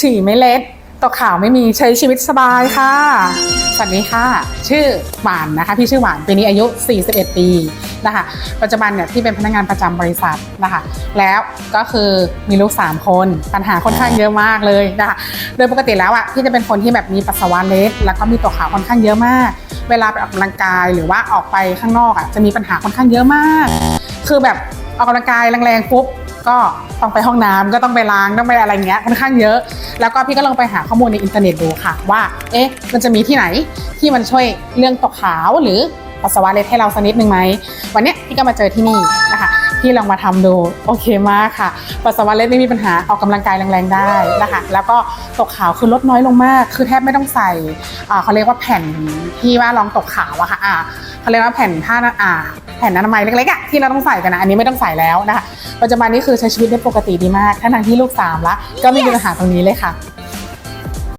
ฉี่ไม่เล็ดตกขาวไม่มีใช้ชีวิตสบายค่ะ สวัสดีค่ะ ชื่อหวานนะคะ พี่ชื่อหวานปีนี้อายุ 41 ปีนะคะ ปัจจุบันเนี่ยที่เป็นพนักงานประจำบริษัทนะคะ แล้วก็คือมีลูก 3 คนปัญหาค่อนข้างเยอะมากเลยนะคะ โดยปกติแล้วอะพี่จะเป็นคนที่แบบมีปัสสาวะเล็ดแล้วก็มีตกขาวค่อนข้างเยอะมาก เวลาไปออกกำลังกายหรือว่าออกไปข้างนอกอะจะมีปัญหาค่อนข้างเยอะมาก คือแบบออกกำลังกายแรงๆปุ๊บ ก็ต้องไปห้องน้ำก็ต้องไปล้างต้องไปอะไรเงี้ยค่อนข้างเยอะ แล้วก็พี่ก็ลองไปหาข้อมูลในอินเทอร์เน็ตดูค่ะ ว่าเอ๊ะมันจะมีที่ไหนที่มันช่วยเรื่องตกขาวหรือปัสสาวะเล็ดให้เราสักนิดนึงไหมวันเนี้ยพี่ก็มาเจอที่นี่นะคะพี่ลองมาทำดูโอเคมากค่ะปัสสาวะเล็ดไม่มีปัญหาออกกำลังกายแรงๆได้นะคะแล้วก็ตกขาวคือลดน้อยลงมาก คือแทบไม่ต้องใส่เขาเรียกว่าแผ่นที่ว่ารองตกขาวอะค่ะเขาเรียกว่าแผ่นผ้าอ่า แผ่นอนามัยเล็กๆอะที่เราต้องใส่กันนะอันนี้ไม่ต้องใส่แล้วนะคะปัจจุบันนี้คือใช้ชีวิตได้ปกติดีมากทั้งทที่ลูกสามละก็ไม่มีปัญหาตรงนี้เลยค่ะ